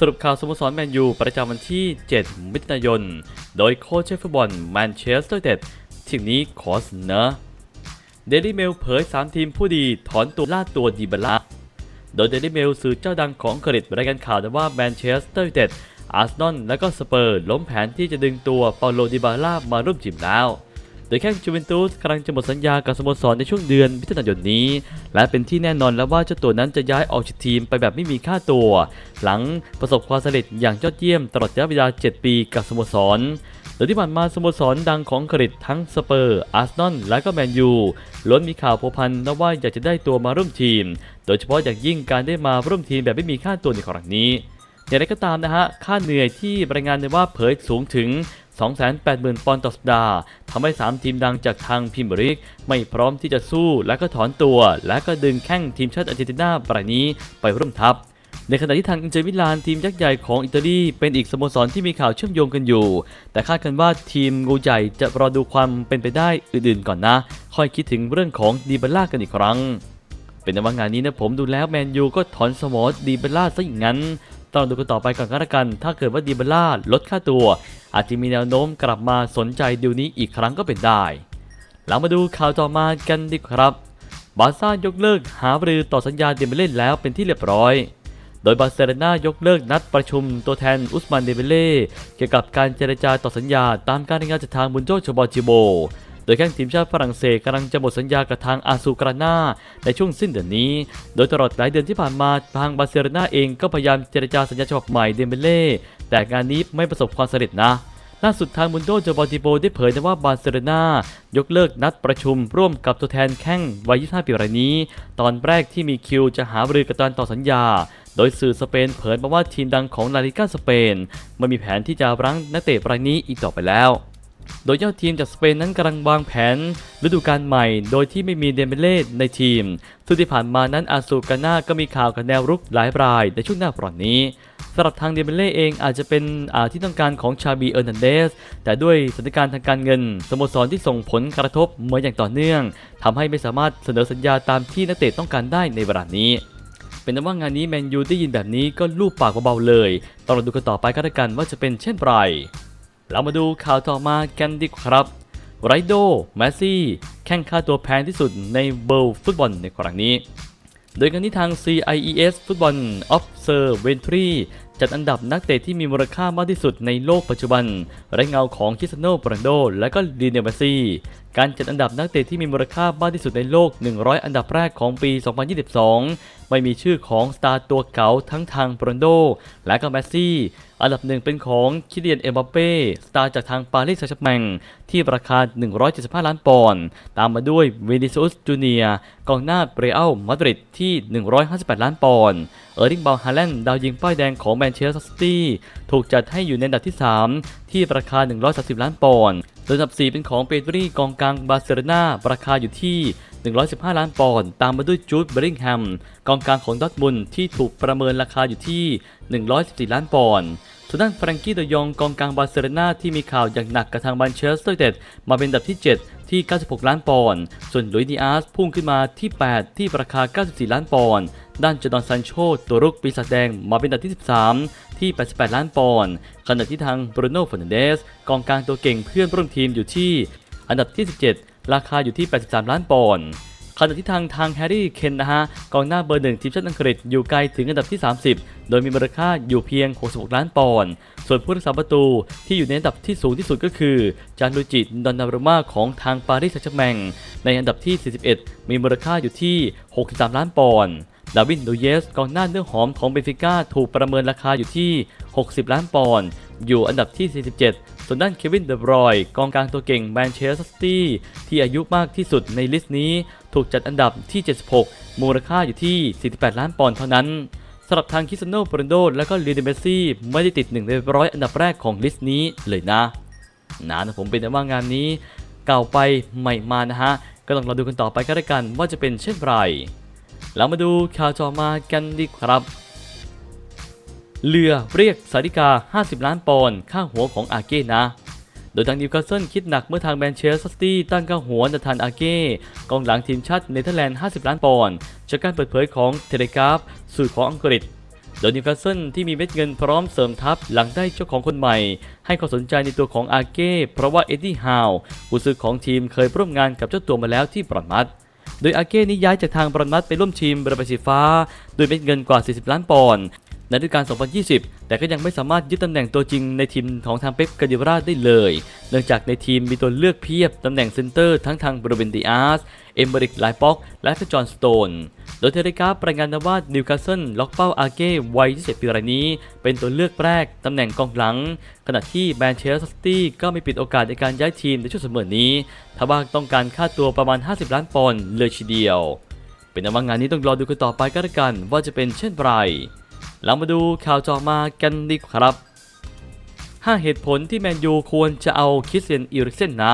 สรุปข่าวสโมสรแมนยูประจำวันที่ 7 มิถุนายน โดยโค้ชเชฟฟุตบอลแมนเชสเตอร์ยูไนเต็ดทีมนี้ขอเสนอเดลี่เมลเผย 3 ทีมผู้ดีถอนตัวล่าตัวดีบลาโดยเดลี่เมลสื่อเจ้าดังของอังกฤษรายงานข่าวว่าแมนเชสเตอร์ยูไนเต็ดอาร์เซนอลและก็สเปอร์ล้มแผนที่จะดึงตัวเปาโลดิบาลามาร่วมทีมแล้ว โดยแข้งจูเวนตุสกำลังจะหมดสัญญากับสโมสรในช่วงเดือนมิถุนายนนี้ และเป็นที่แน่นอนแล้วว่าเจ้าตัวนั้นจะย้ายออกจากทีมไปแบบไม่มีค่าตัว หลังประสบความสำเร็จอย่างยอดเยี่ยมตลอดระยะเวลา 7 ปีกับสโมสรโดยที่ผ่านมาสโมสรดังของอังกทั้งสเปอร์ อาร์เซนอล และก็แมนยู ล้วนมีข่าวพัวพันนะว่าอยากจะได้ตัวมาร่วมทีม โดยเฉพาะอย่างยิ่งการได้มาร่วมทีมแบบไม่มีค่าตัวในครั้งนี้อย่างไรก็ตามนะฮะ ค่าเหนื่อยที่รายงานในว่าเผยสูงถึง 280,000 ปอนด์ต่อสัปดาห์ทำให้ 3 ทีมดังจากทางพิมบริก ไม่พร้อมที่จะสู้และก็ถอนตัว และก็ดึงแข้งทีมชาติอาร์เจนตินารายนี้ไปร่วมทัพในขณะที่ทางอินเตอร์มิลานทีมยักษ์ใหญ่ของอิตาลีเป็นอีกสโมสรที่มีข่าวเชื่อมโยงกันอยู่ แต่คาดกันว่าทีมงูใหญ่จะรอดูความเป็นไปได้อื่นๆก่อนนะ ค่อยคิดถึงเรื่องของดีเบลล่ากันอีกครั้ง เป็นในว่างานนี้นะผมดูแล้วแมนยูก็ถอนสมอดีเบลล่าซะอย่างนั้น ต้องดูกันต่อไปก่อนก็แล้วกัน ถ้าเกิดว่าดีเบลล่าลดค่าตัว อาจจะมีแนวโน้มกลับมาสนใจดิวนี้อีกครั้งก็เป็นได้เรามาดูข่าวต่อมากันดีครับ บาร์ซ่ายกเลิกหารือต่อสัญญาเดมเบเล่แล้วเป็นที่เรียบร้อย โดยบาร์เซโลนายกเลิกนัดประชุมตัวแทนอุสมานเดเบเล่เกี่ยวกับการเจรจาต่อสัญญาตามการรายงานจากทางบุนโจชบอจิโบ โดยแข้งทีมชาติฝรั่งเศสกำลังจะหมดสัญญากับทางอาซูกรานาในช่วงสิ้นเดือนนี้ โดยตลอดหลายเดือนที่ผ่านมาทางบาร์เซโลนาเองก็พยายามเจรจาสัญญาฉบับใหม่เดมเบเล่แต่งานนี้ไม่ประสบความสำเร็จนะล่าสุดทางมุนโดโจบอติโบได้เผยนะว่าบาร์เซโลนายกเลิกนัดประชุมร่วมกับตัวแทนแข้งวัย 25 ปีรายนี้ ตอนแรกที่มีคิวจะหาบรือกับการต่อสัญญา โดยสื่อสเปนเผยมาว่าทีมดังของลาลิก้าสเปนไม่มีแผนที่จะรั้งนักเตะรายนี้อีกต่อไปแล้ว โดยเจ้าทีมจากสเปนนั้นกำลังวางแผนฤดูกาลใหม่ โดยที่ไม่มีเดมเบเล่ในทีม ซึ่งที่ผ่านมานั้นอาซูกาน่าก็มีข่าวกับแนวรุกหลายรายในช่วงหน้าฝนนี้สำหรับทางเดมเบเล่เองอาจจะเป็นอ่าที่ต้องการของชาบีเออร์นันเดส แต่ด้วยสถานการณ์ทางการเงินสโมสรที่ส่งผลกระทบมาอย่างต่อเนื่องทำให้ไม่สามารถเสนอสัญญาตามที่นักเตะต้องการได้ในเวลานี้เป็นนว่างานนี้แมนยูได้ยินแบบนี้ก็ลูบปากเบาๆเลย ต้องรอดูกันต่อไปก็แล้วกันว่าจะเป็นเช่นไร เรามาดูข่าวต่อมากันดีกว่าครับ ไรโดแมสซี่ แข่งค่าตัวแพงที่สุดในเบิลฟุตบอลในครั้งนี้ โดยการที่ทาง CIES ฟุตบอล Observatory จัดอันดับนักเตะที่มีมูลค่ามากที่สุดในโลกปัจจุบันไร้เงาของคริสเตียโนโรนัลโด และก็ลีเนลเมซี่ การจัดอันดับนักเตะที่มีมูลค่ามากที่สุดในโลก 100 อันดับแรกของปี 2022 ไม่มีชื่อของสตาร์ตัวเก๋าทั้งทางโรนัลโด และก็เมสซี่ อันดับหนึ่งเป็นของคิเลียนเอ็มบัปเป้สตาร์จากทางปารีสแซงต์แชร์แมงที่ราคา 175 ล้านปอนด์ตามมาด้วยวินิซุสจูเนียกองหน้าเรอัลมาดริดที่ 158 ล้านปอนด์เออร์ลิงบาลฮาแลนด์ดาวยิงป้ายแดงของแมนเชสเตอร์ซิตี้ถูกจัดให้อยู่ในอันดับที่ 3 ที่ราคา 130 ล้านปอนด์โดยอันดับ 4 เป็นของเปเตอรี่กองกลางบาร์เซโลนาราคาอยู่ที่ 115 ล้านปอนด์ตามมาด้วยจูดเบริงแฮมกองกลางของดอทมุนที่ถูกประเมินราคาอยู่ที่ 114 ล้านปอนด์ส่วนด้านแฟรงกี้เดยองกองกลางบาร์เซโลนาที่มีข่าวอย่างหนักกับทางแมนเชสเตอร์ยูไนเต็ดมาเป็นอันดับที่ 7 ที่ 96 ล้านปอนด์ส่วนลุยดิอาสพุ่งขึ้นมาที่ 8 ที่ราคา 94 ล้านปอนด์ ด้านจอร์ดอนซันโชตัวรุกปีศาจแดงมาเป็นอันดับที่ 13 ที่ 88 ล้านปอนด์ขณะที่ทางบรูโน่ฟอนเดสกองกลางตัวเก่งเพื่อนร่วมทีมอยู่ที่ อันดับที่ 17 ราคาอยู่ที่ 83 ล้านปอนด์ขณะที่ทางทางแฮร์รี่เคนนะฮะกองหน้าเบอร์หนึ่งทีมชาติอังกฤษอยู่ไกลถึงอันดับที่ 30 โดยมีมูลค่าอยู่เพียง 66 ล้านปอนด์ส่วนผู้รักษาประตูที่อยู่ในอันดับที่สูงที่สุดก็คือ จานลูจิดอนนารุมาของทางปารีสแซงต์แชร์แมงในอันดับที่ 41 มีมูลค่าอยู่ที่ 63 ล้านปอนด์ ดาวินดูเยสกองหน้าเนื้อหอมของเบนฟิก้าถูกประเมินราคาอยู่ที่ 60 ล้านปอนด์อยู่อันดับที่ 47 ส่วนด้านเควินเดบรอยกองกลางตัวเก่งแมนเชสเตอร์ซิตี้ที่อายุมากที่สุดในลิสต์นี้ ถูกจัดอันดับที่ 76 มูลค่าอยู่ที่ 48 ล้านปอนด์เท่านั้นสำหรับทางคิสโนโรนโด และก็ลีเดเมซี่ไม่ได้ติดหนึ่งในร้อยอันดับแรกของลิสต์นี้เลยนะนะนะผมเป็นแต่ว่างานนี้ เก่าไปใหม่มานะฮะ ก็ต้องรอดูกันต่อไปก็แล้วกันว่าจะเป็นเช่นไร เรามาดูข่าวต่อมากันดีครับ เรือเรียกสาริกา 50 ล้านปอนด์ค่าหัวของอาเก้นะ โดยทางนิวคาสเซิลคิดหนักเมื่อทางแมนเชสเตอร์ซิตี้ตั้งค่าหัวนาธานอาเก้กองหลังทีมชาติเนเธอร์แลนด์ 50 ล้านปอนด์จากการเปิดเผยของเทเลกราฟสื่อของอังกฤษโดยนิวคาสเซิลที่มีเม็ดเงินพร้อมเสริมทัพหลังได้เจ้าของคนใหม่ ให้ความสนใจในตัวของอาเก้เพราะว่าเอ็ดดี้ฮาวผู้ซื้อของทีมเคยร่วมงานกับเจ้าตัวมาแล้วที่บรอนมัด โดยอาเก้นี้ย้ายจากทางบรอนมัสไปร่วมทีมบราบาสีฟ้าโดยเม็ดเงินกว่า 40 ล้านปอนด์ ในฤดูกาล 2020 แต่ก็ยังไม่สามารถยึดตำแหน่งตัวจริงในทีมของทางเป๊ปกาดิราได้เลย เนื่องจากในทีมมีตัวเลือกเพียบตำแหน่งเซนเตอร์ทั้งทางบรูเบนดิอาส เอมเบริกไลป็อกและก็จอห์นสโตน โดยเทเลกราฟรายงานว่านิวคาสเซิลล็อกเป้าอาเก้วัย27ปีรายนี้ เป็นตัวเลือกแรกตำแหน่งกองหลัง ขณะที่แมนเชสเตอร์ซิตี้ก็ไม่ปิดโอกาสในการย้ายทีมในช่วงเสมอนี้ถ้าว่าต้องการค่าตัวประมาณ 50 ล้านปอนด์เลยทีเดียว เป็นนว่างานนี้ต้องรอดูกันต่อไปก็แล้วกันว่าจะเป็นเช่นไร เรามาดูข่าวจอมากันดีกว่าครับ 5 เหตุผลที่แมนยูควรจะเอาคิสเตียนอีริกเซนนะ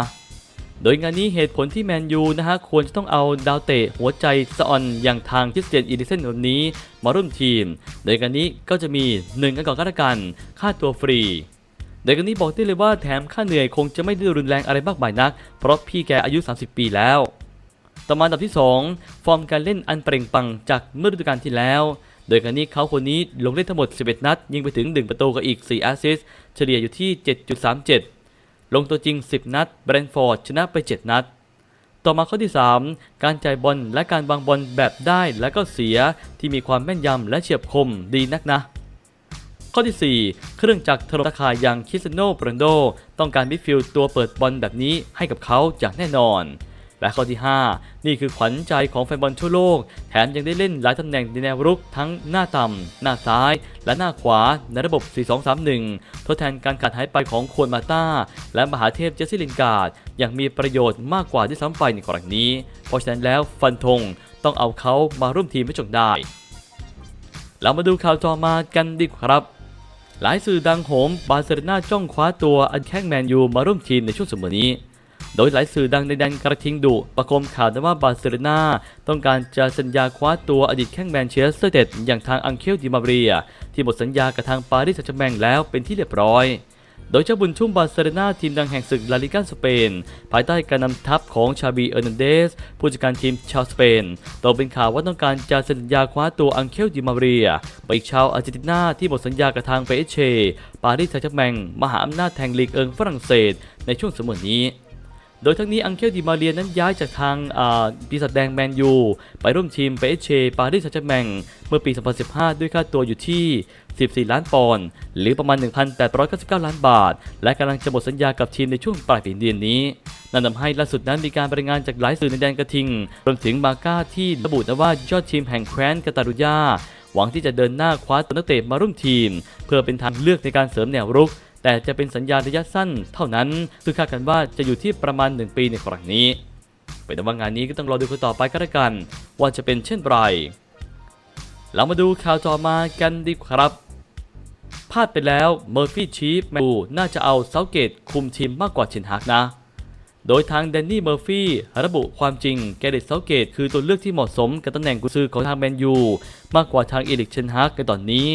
โดยงานนี้เหตุผลที่แมนยูนะฮะควรจะต้องเอาดาวเตะหัวใจสะออนอย่างทางคิสเตียนอีริกเซนคนนี้ มาร่วมทีม โดยงานนี้ก็จะมี 1 กันก่อนก็แล้วกัน ค่าตัวฟรีโดยกันนี้บอกได้เลยว่าแถมค่าเหนื่อยคงจะไม่ได้รุนแรงอะไรมากมายนัก เพราะพี่แกอายุ 30 ปีแล้ว ต่อมาอันดับที่ 2 ฟอร์มการเล่นอันเปล่งปลังจากเมื่อฤดูกาลที่แล้ว โดยการนี้เขาคนนี้ลงเล่นทั้งหมด 11 นัด ยิงไปถึง 1 ประตูกับอีก 4 แอสซิสต์เฉลี่ยอยู่ที่ 7.37 ลงตัวจริง 10 นัด แบรนฟอร์ดชนะไป 7 นัด ต่อมาข้อที่ 3 การจ่ายบอลและการวางบอลแบบได้และก็เสียที่มีความแม่นยำและเฉียบคมดีนักนะข้อที่ 4 เครื่องจักรถล่มตะข่ายอย่างคิสเตยโนโรนโด ต้องการมิดฟิลด์ตัวเปิดบอลแบบนี้ให้กับเขาอย่างแน่นอน และข้อที่ 5 นี่คือขวัญใจของแฟนบอลทั่วโลก แถมยังได้เล่นหลายตำแหน่งในแนวรุกทั้งหน้าต่ำหน้าซ้าย และหน้าขวาในระบบ 4-2-3-1 ทดแทนการขาดหายไปของโควรมาต้าและมหาเทพเจสซี่ลินการ์ดอย่างมีประโยชน์มากกว่าที่ซ้ำไปในกรณีนี้ เพราะฉะนั้นแล้วฟันธงต้องเอาเขามาร่วมทีมให้จงได้ เรามาดูข่าวต่อมากันดีกว่าครับหลายสื่อดังโหมบาร์เซโลนาจ้องคว้าตัวอันแข้งแมนยูมาร่วมทีมในช่วงสมอนี้ โดยหลายสื่อดังในแดนกระทิงดุประโคมข่าวว่าบาร์เซโลนาต้องการจะสัญญาคว้าตัวอดีตแข้งแมนเชสเตอร์เดดอย่างทางอังเคลดิมาเรีย ที่หมดสัญญากับทางปารีสแซงต์แชร์แมงแล้วเป็นที่เรียบร้อยโดยเจ้าบุญชุ่มบาร์เซโลนาทีมดังแห่งศึกลาลิกาสเปน ภายใต้การนำทัพของชาบีเออร์นันเดส ผู้จัดการทีมชาวสเปนตกเป็นข่าวว่าต้องการจะเซ็นสัญญาคว้าตัวอังเคลดิมาเรีย ไปอีกชาวอาร์เจนตินาที่หมดสัญญากับทางเปเอเช ปารีสแซงต์แชร์แมงมหาอำนาจแทงลีกเอิงฝรั่งเศสในช่วงสมอนี้ โดยทั้งนี้อังเคลดิมาเรียนั้นย้ายจากทางปีศาจแดงแมนยู ไปร่วมทีมเปเชปารีสแซงต์แชร์แมงเมื่อปี 2015 ด้วยค่าตัวอยู่ที่ 14 ล้านปอนด์หรือประมาณ 1,899 ล้านบาท และกำลังจะหมดสัญญากับทีมในช่วงปลายปีเดือนนี้นั่นทำให้ล่าสุดนั้นมีการรายงานจากหลายสื่อในแดนกระทิง รวมถึงมาก้าที่ระบุนะว่ายอดทีมแห่งแคว้นกาตารุญาหวังที่จะเดินหน้าคว้าตัวนักเตะมาร่วมทีม เพื่อเป็นทางเลือกในการเสริมแนวรุก แต่จะเป็นสัญญาระยะสั้นเท่านั้น ซึ่งคาดกันว่าจะอยู่ที่ประมาณ 1 ปีในครั้งนี้ เป็นว่างานนี้ก็ต้องรอดูกันต่อไปก็แล้วกัน ว่าจะเป็นเช่นไร เรามาดูข่าวต่อมากันดีครับพลาดไปแล้วเมอร์ฟี่ชีฟแมนูน่าจะเอาเซาเกตคุมทีมมากกว่าเชนฮากนะ โดยทางแดนนี่เมอร์ฟี่ระบุความจริงแกเรตเซาเกตคือตัวเลือกที่เหมาะสมกับตำแหน่งกุซือของทางแมนยูมากกว่าทางเอริกเชนฮากในตอนนี้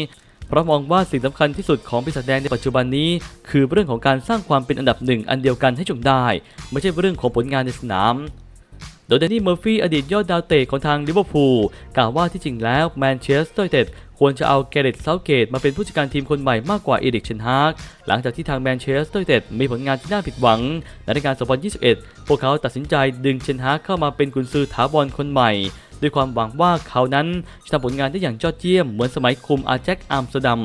เพราะมองว่าสิ่งสำคัญที่สุดของปีศาจแดงในปัจจุบันนี้ คือเรื่องของการสร้างความเป็นอันดับหนึ่งอันเดียวกันให้จงได้ ไม่ใช่เรื่องของผลงานในสนาม โดยแดนนี่เมอร์ฟี่อดีตยอดดาวเตะของทางลิเวอร์พูลกล่าวว่าที่จริงแล้วแมนเชสเตอร์ยูไนเต็ดควรจะเอาแกเรตเซาเกตมาเป็นผู้จัดการทีมคนใหม่มากกว่าเอริกเชนฮากหลังจากที่ทางแมนเชสเตอร์ยูไนเต็ดมีผลงานที่น่าผิดหวังในฤดูกาล2021 พวกเขาตัดสินใจดึงเชนฮากเข้ามาเป็นกุนซือถาวรคนใหม่ ด้วยความหวังว่าเขานั้นจะทำผลงานได้อย่างยอดเยี่ยมเหมือนสมัยคุมอาแจ็คอัมสเตอร์ดัม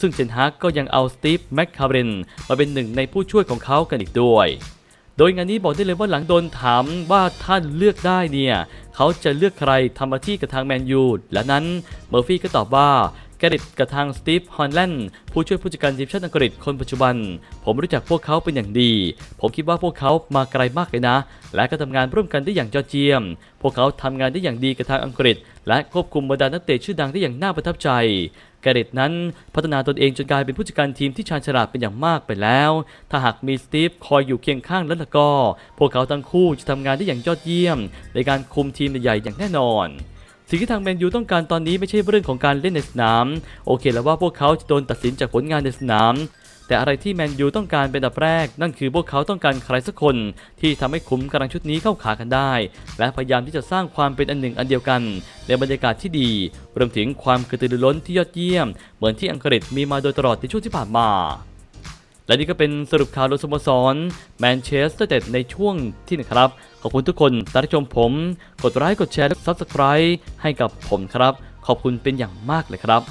ซึ่งเชนฮากก็ยังเอาสตีฟแมคคาเรนมาเป็นหนึ่งในผู้ช่วยของเขากันอีกด้วยโดยงานนี้บอกได้เลยว่าหลังโดนถามว่าท่านเลือกได้เนี่ย เขาจะเลือกใครทำหน้าที่กับทางแมนยูและนั้นเมอร์ฟี่ก็ตอบว่า แกริดกับทางสตีฟฮอนแลนด์ผู้ช่วยผู้จัดการทีมชาติอังกฤษคนปัจจุบัน ผมรู้จักพวกเขาเป็นอย่างดี ผมคิดว่าพวกเขามาไกลมากเลยนะ และก็ทำงานร่วมกันได้อย่างยอดเยี่ยม พวกเขาทำงานได้อย่างดีกับทางอังกฤษ และควบคุมบรรดานักเตะชื่อดังได้อย่างน่าประทับใจแกเรตนั้นพัฒนาตนเองจนกลายเป็นผู้จัดการทีมที่ชาญฉลาดเป็นอย่างมากไปแล้ว ถ้าหากมีสตีฟคอยอยู่เคียงข้างแล้วล่ะก็ พวกเขาทั้งคู่จะทำงานได้อย่างยอดเยี่ยม ในการคุมทีมใหญ่ๆอย่างแน่นอน สิ่งที่ทางแมนยูต้องการตอนนี้ไม่ใช่เรื่องของการเล่นในสนาม โอเคแล้วว่าพวกเขาจะโดนตัดสินจากผลงานในสนาม แต่อะไรที่แมนยูต้องการเป็นอันดับแรก นั่นคือพวกเขาต้องการใครสักคน ที่ทำให้คุ้มกำลังชุดนี้เข้าขากันได้ และพยายามที่จะสร้างความเป็นอันหนึ่งอันเดียวกัน ในบรรยากาศที่ดี รวมถึงความกระตือรือร้นที่ยอดเยี่ยม เหมือนที่อังกฤษมีมาโดยตลอดในช่วงที่ผ่านมาและนี่ก็เป็นสรุปข่าวโดยสโมสรแมนเชสเตอร์เดในช่วงที่หนึ่งครับ อบคุณทุกคนที่รับชมผม กดไลค์กดแชร์และ Subscribe ให้กับผมครับ ขอบคุณเป็นอย่างมากเลยครับ